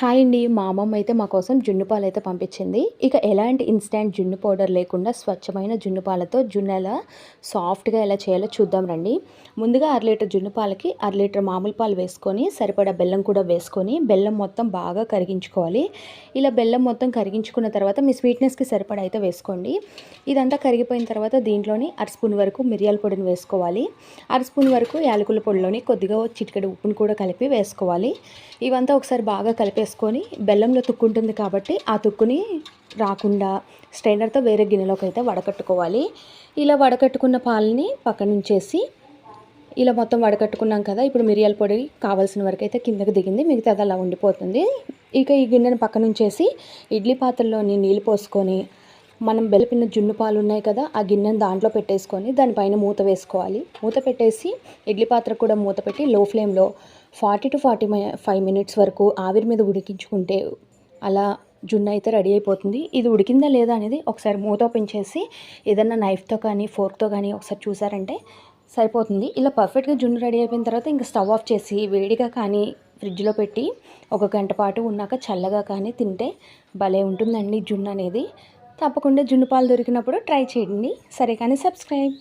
Hi అండి. మా అమ్మమ్మ అయితే మా కోసం జున్ను పాలు అయితే పంపించింది. ఇక ఎలాంటి ఇన్స్టాంట్ జున్ను పౌడర్ లేకుండా స్వచ్ఛమైన జున్ను పాలతో జున్ను ఎలా సాఫ్ట్గా ఎలా చేయాలో చూద్దాం రండి. ముందుగా అర లీటర్ జున్ను పాలకి అర లీటర్ మామూలు పాలు వేసుకొని సరిపడా బెల్లం కూడా వేసుకొని బెల్లం మొత్తం బాగా కరిగించుకోవాలి. ఇలా బెల్లం మొత్తం కరిగించుకున్న తర్వాత మీ స్వీట్నెస్కి సరిపడా అయితే వేసుకోండి. ఇదంతా కరిగిపోయిన తర్వాత దీంట్లోని అర స్పూన్ వరకు మిరియాల పొడిని వేసుకోవాలి. అర స్పూన్ వరకు యాలకుల పొడిలోని కొద్దిగా చిటికెడు ఉప్పును కూడా కలిపి వేసుకోవాలి. ఇవంతా ఒకసారి బాగా వేసుకొని బెల్లంలో తుక్కు ఉంటుంది కాబట్టి ఆ తుక్కుని రాకుండా స్ట్రైనర్తో వేరే గిన్నెలోకి అయితే వడకట్టుకోవాలి. ఇలా వడకట్టుకున్న పాలని పక్కన ఉంచేసి ఇలా మొత్తం వడకట్టుకున్నాం కదా ఇప్పుడు మిరియాల పొడి కావాల్సిన వరకు అయితే కిందకి దిగింది మిగతాది అలా ఉండిపోతుంది. ఇక ఈ గిన్నెను పక్కన ఉంచేసి ఇడ్లీ పాత్రలోని నీళ్ళు పోసుకొని మనం బెల్లపిన్న జున్ను పాలు ఉన్నాయి కదా ఆ గిన్నెను దాంట్లో పెట్టేసుకొని దానిపైన మూత వేసుకోవాలి. మూత పెట్టేసి ఇడ్లీ పాత్ర కూడా మూత పెట్టి లో ఫ్లేమ్లో forty to forty five minutes వరకు ఆవిరి మీద ఉడికించుకుంటే అలా జున్ను అయితే రెడీ అయిపోతుంది. ఇది ఉడికిందా లేదా అనేది ఒకసారి మూత ఓపెన్ చేసి ఏదన్నా నైఫ్తో కానీ ఫోర్క్తో కానీ ఒకసారి చూసారంటే సరిపోతుంది. ఇలా పర్ఫెక్ట్గా జున్ను రెడీ అయిపోయిన తర్వాత ఇంకా స్టవ్ ఆఫ్ చేసి వేడిగా కానీ ఫ్రిడ్జ్లో పెట్టి ఒక గంట పాటు ఉన్నాక చల్లగా కానీ తింటే భలే ఉంటుందండి జున్ను అనేది. తప్పకుండా జున్ను పాలు దొరికినప్పుడు ట్రై చేయండి. సరే కానీ సబ్స్క్రైబ్.